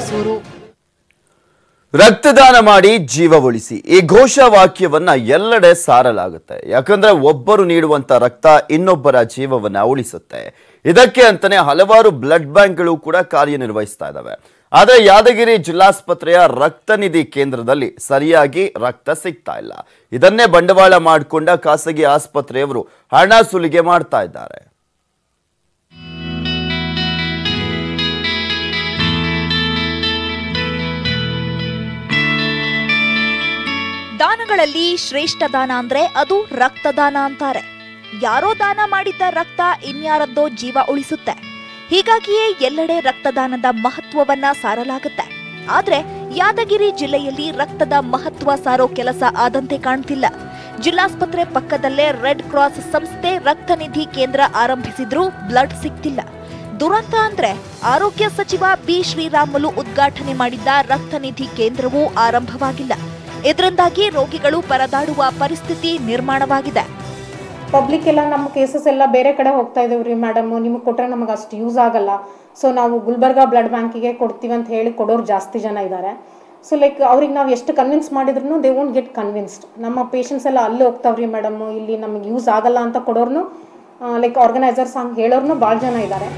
ಮೈಸೂರು ರಕ್ತದಾನ ಮಾಡಿ ಜೀವ ಉಳಿಸಿ. ಈ ಘೋಷವಾಕ್ಯವನ್ನ ಎಲ್ಲೆಡೆ ಸಾರಲಾಗುತ್ತೆ. ಯಾಕಂದ್ರೆ ಒಬ್ಬರು ನೀಡುವಂತ ರಕ್ತ ಇನ್ನೊಬ್ಬರ ಜೀವವನ್ನ ಉಳಿಸುತ್ತೆ. ಇದಕ್ಕೆ ಅಂತಾನೆ ಹಲವಾರು ಬ್ಲಡ್ ಬ್ಯಾಂಕ್ಗಳು ಕೂಡ ಕಾರ್ಯನಿರ್ವಹಿಸ್ತಾ ಇದಾವೆ. ಆದ್ರೆ ಯಾದಗಿರಿ ಜಿಲ್ಲಾಸ್ಪತ್ರೆಯ ರಕ್ತ ನಿಧಿ ಕೇಂದ್ರದಲ್ಲಿ ಸರಿಯಾಗಿ ರಕ್ತ ಸಿಗ್ತಾ ಇಲ್ಲ. ಇದನ್ನೇ ಬಂಡವಾಳ ಮಾಡಿಕೊಂಡ ಖಾಸಗಿ ಆಸ್ಪತ್ರೆಯವರು ಹಣ ಸುಲಿಗೆ ಮಾಡ್ತಾ ಇದ್ದಾರೆ. ದಾನಗಳಲ್ಲಿ ಶ್ರೇಷ್ಠ ದಾನ ಅಂದ್ರೆ ಅದು ರಕ್ತದಾನ ಅಂತಾರೆ. ಯಾರೋ ದಾನ ಮಾಡಿದ್ದ ರಕ್ತ ಇನ್ಯಾರದ್ದೋ ಜೀವ ಉಳಿಸುತ್ತೆ. ಹೀಗಾಗಿಯೇ ಎಲ್ಲೆಡೆ ರಕ್ತದಾನದ ಮಹತ್ವವನ್ನ ಸಾರಲಾಗುತ್ತೆ. ಆದ್ರೆ ಯಾದಗಿರಿ ಜಿಲ್ಲೆಯಲ್ಲಿ ರಕ್ತದ ಮಹತ್ವ ಸಾರೋ ಕೆಲಸ ಆದಂತೆ ಕಾಣ್ತಿಲ್ಲ. ಜಿಲ್ಲಾಸ್ಪತ್ರೆ ಪಕ್ಕದಲ್ಲೇ ರೆಡ್ ಕ್ರಾಸ್ ಸಂಸ್ಥೆ ರಕ್ತ ನಿಧಿ ಕೇಂದ್ರ ಆರಂಭಿಸಿದ್ರೂ ಬ್ಲಡ್ ಸಿಗ್ತಿಲ್ಲ. ದುರಂತ ಅಂದ್ರೆ ಆರೋಗ್ಯ ಸಚಿವ ಬಿ ಶ್ರೀರಾಮುಲು ಉದ್ಘಾಟನೆ ಮಾಡಿದ್ದ ರಕ್ತ ನಿಧಿ ಕೇಂದ್ರವೂ ಆರಂಭವಾಗಿಲ್ಲ. ಇದರಿಂದಾಗಿ ರೋಗಿಗಳು ಪರದಾಡುವ ಪರಿಸ್ಥಿತಿ ನಿರ್ಮಾಣವಾಗಿದೆ. ಪಬ್ಲಿಕ್ ಎಲ್ಲ ನಮ್ಮ ಕೇಸಸ್ ಎಲ್ಲ ಬೇರೆ ಕಡೆ ಹೋಗ್ತಾ ಇದ್ದೇವೆ ರೀ ಮೇಡಮ್ ನಿಮಗೆ ಕೊಟ್ಟರೆ ನಮಗೆ ಅಷ್ಟು ಯೂಸ್ ಆಗಲ್ಲ. ಸೊ ನಾವು ಗುಲ್ಬರ್ಗಾ ಬ್ಲಡ್ ಬ್ಯಾಂಕಿಗೆ ಕೊಡ್ತೀವಿ ಅಂತ ಹೇಳಿ ಕೊಡೋರು ಜಾಸ್ತಿ ಜನ ಇದ್ದಾರೆ ಸೊ ಲೈಕ್ ಅವ್ರಿಗೆ ನಾವು ಎಷ್ಟು ಕನ್ವಿನ್ಸ್ ಮಾಡಿದ್ರು ದೇ ವೋಂಟ್ ಗೆಟ್ ಕನ್ವಿನ್ಸ್ಡ್ ನಮ್ಮ ಪೇಷಂಟ್ಸ್ ಎಲ್ಲ ಅಲ್ಲೇ ಹೋಗ್ತಾವ್ರಿ ಮೇಡಮ್ ಇಲ್ಲಿ ನಮಗೆ ಯೂಸ್ ಆಗಲ್ಲ ಅಂತ ಕೊಡೋರ್ನು ಲೈಕ್ ಆರ್ಗನೈಸರ್ಸ್ ಹಂಗೆ ಹೇಳೋರ್ನು ಭಾಳ ಜನ ಇದ್ದಾರೆ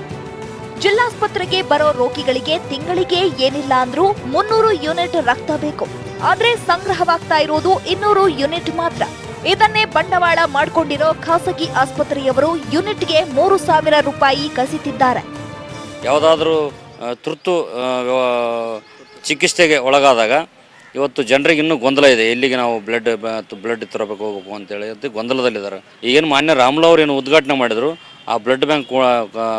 ಜಿಲ್ಲಾಸ್ಪತ್ರೆಗೆ ಬರೋ ರೋಗಿಗಳಿಗೆ ತಿಂಗಳಿಗೆ ಏನಿಲ್ಲ ಅಂದ್ರೂ ಮುನ್ನೂರು ಯೂನಿಟ್ ರಕ್ತ ಬೇಕು. ಆದ್ರೆ ಸಂಗ್ರಹವಾಗ್ತಾ ಇರೋದು ಇನ್ನೂರು ಯೂನಿಟ್ ಮಾತ್ರ. ಇದನ್ನೇ ಬಂಡವಾಳ ಮಾಡಿಕೊಂಡಿರೋ ಖಾಸಗಿ ಆಸ್ಪತ್ರೆಯವರು ಯೂನಿಟ್ಗೆ ಮೂರು ಸಾವಿರ ರೂಪಾಯಿ ಕಸಿತಿದ್ದಾರೆ. ಯಾವುದಾದ್ರೂ ತುರ್ತು ಚಿಕಿತ್ಸೆಗೆ ಒಳಗಾದಾಗ ಇವತ್ತು ಜನರಿಗೆ ಇನ್ನೂ ಗೊಂದಲ ಇದೆ. ಎಲ್ಲಿಗೆ ನಾವು ಬ್ಲಡ್ ಬ್ಲಡ್ ತರಬೇಕು ಹೋಗ್ಬೇಕು ಅಂತೇಳಿ. ಅಂತ ಗೊಂದಲದಲ್ಲಿದ್ದಾರೆ. ಈಗೇನು ಮಾನ್ಯ ರಾಮುಲು ಅವ್ರು ಏನು ಉದ್ಘಾಟನೆ ಮಾಡಿದರು. ಆ ಬ್ಲಡ್ ಬ್ಯಾಂಕ್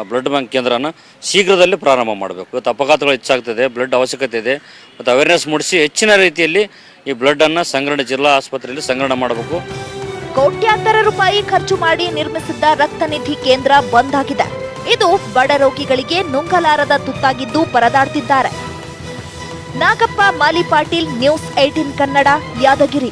ಬ್ಲಡ್ ಬ್ಯಾಂಕ್ ಕೇಂದ್ರನ ಶೀಘ್ರದಲ್ಲೇ ಪ್ರಾರಂಭ ಮಾಡಬೇಕು. ಇವತ್ತು ಅಪಘಾತಗಳು ಹೆಚ್ಚಾಗ್ತದೆ, ಬ್ಲಡ್ ಅವಶ್ಯಕತೆ ಇದೆ. ಮತ್ತು ಅವೇರ್ನೆಸ್ ಮೂಡಿಸಿ ಹೆಚ್ಚಿನ ರೀತಿಯಲ್ಲಿ ಈ ಬ್ಲಡ್ಡನ್ನು ಸಂಗ್ರಹಣೆ, ಜಿಲ್ಲಾ ಆಸ್ಪತ್ರೆಯಲ್ಲಿ ಸಂಗ್ರಹಣೆ ಮಾಡಬೇಕು. ಕೋಟ್ಯಾಂತರ ರೂಪಾಯಿ ಖರ್ಚು ಮಾಡಿ ನಿರ್ಮಿಸಿದ್ದ ರಕ್ತ ನಿಧಿ ಕೇಂದ್ರ ಬಂದ್ ಆಗಿದೆ. ಇದು ಬಡ ರೋಗಿಗಳಿಗೆ ನುಂಗಲಾರದ ತುತ್ತಾಗಿದ್ದು ಪರದಾಡ್ತಿದ್ದಾರೆ. Nagappa, Mali Patil, news eighteen Kannada, Yadgiri.